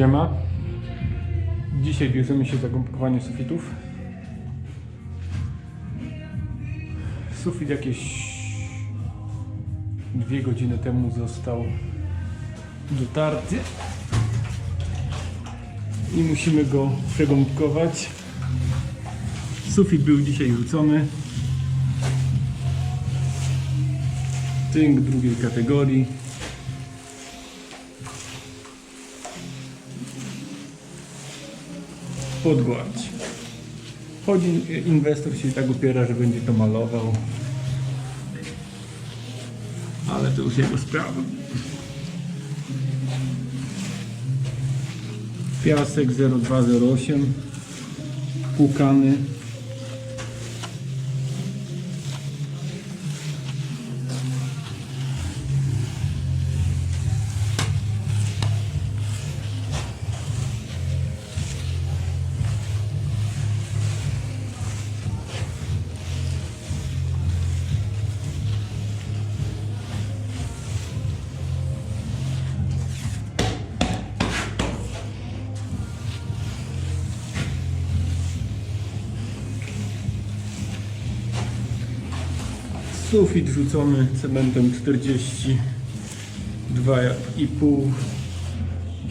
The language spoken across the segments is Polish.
Siema. Dzisiaj bierzemy się za gąbkowanie sufitów. Sufit jakieś dwie godziny temu został dotarty i musimy go przegąbkować. Sufit był dzisiaj rzucony. Tynk drugiej kategorii. Podgładź. Chodzi, inwestor się tak upiera, że będzie to malował. Ale to już jego sprawa. Piasek 0208 płukany. Sufit rzucony cementem 42,5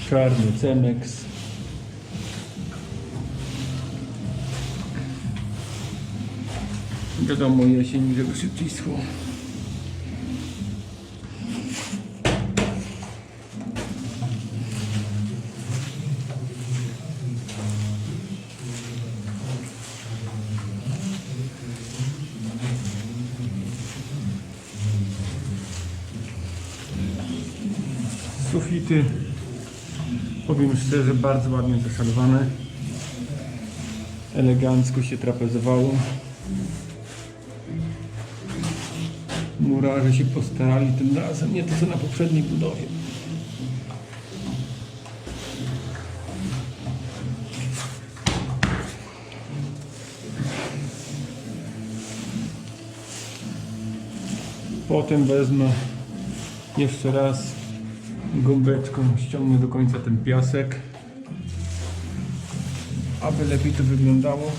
czarny Cemex. Wiadomo jesień, żeby szybciej schło. Sufity, powiem szczerze, bardzo ładnie zaszalowane. Elegancko się trapezowało. Murarze się postarali tym razem, nie to co na poprzedniej budowie. Potem wezmę jeszcze raz gąbeczką ściągnę do końca ten piasek aby lepiej to wyglądało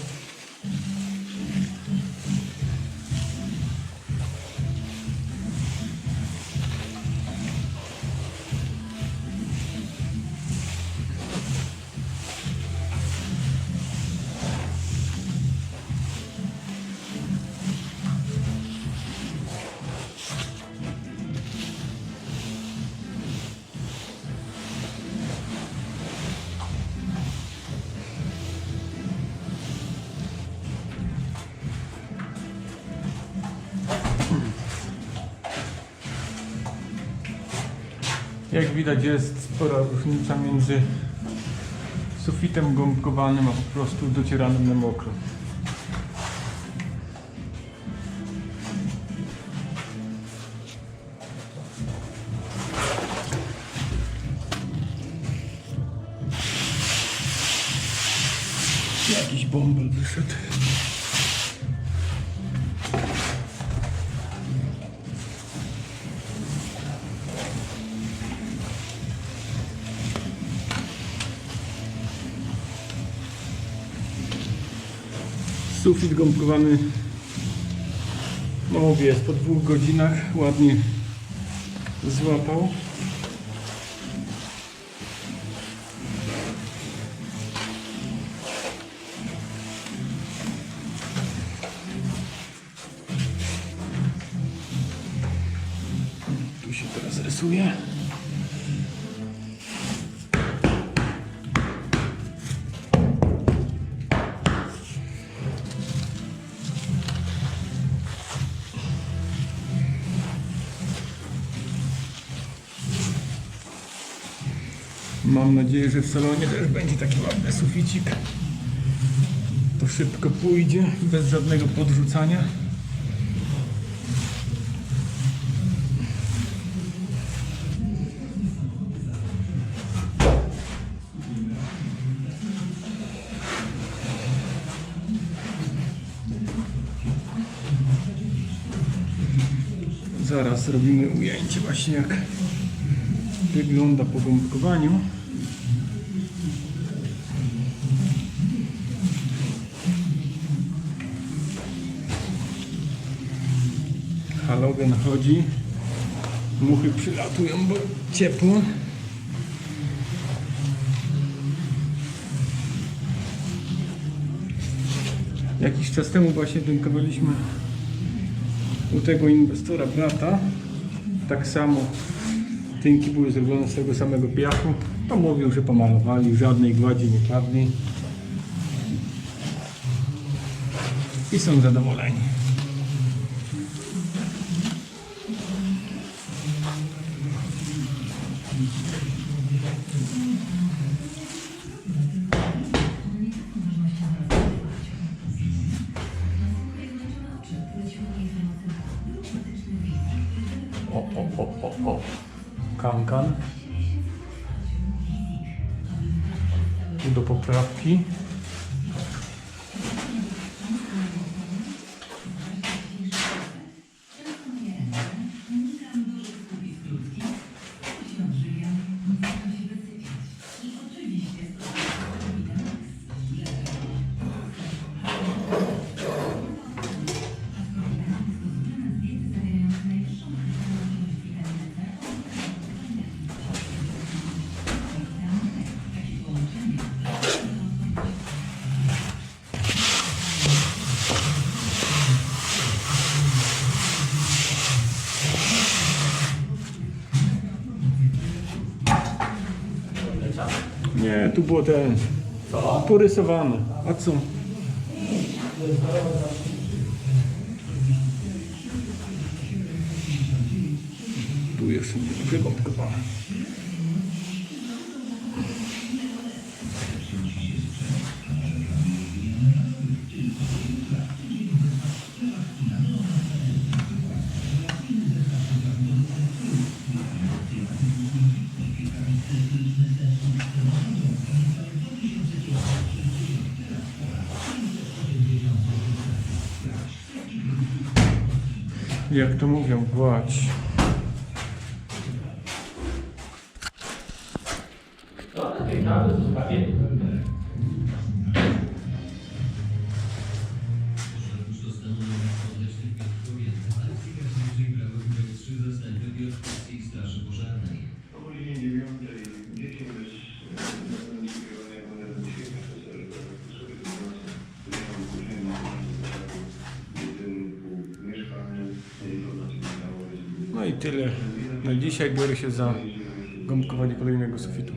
Jak widać jest spora różnica między sufitem gąbkowanym a po prostu docieranym na mokro. Jakiś bąbel wyszedł. Sufit gąbkowany, no mówię, po dwóch godzinach ładnie złapał. Tu się teraz rysuje. Mam nadzieję, że w salonie też będzie taki ładny suficik. To szybko pójdzie, bez żadnego podrzucania. Zaraz robimy ujęcie właśnie jak wygląda po gąbkowaniu. Halogen chodzi. Muchy przylatują, bo ciepło. Jakiś czas temu właśnie dynkowaliśmy u tego inwestora brata. Tak samo tynki były zrobione z tego samego piachu. To mówił, że pomalowali, żadnej gładzi nie kładli. I są zadowoleni. O, o, o. Kankan. Tu do poprawki. Tu było te porysowane. A co? Tu jeszcze nie. Jak to mówią, gładź. O i tyle. Na dzisiaj biorę się za gąbkowanie kolejnego sufitu.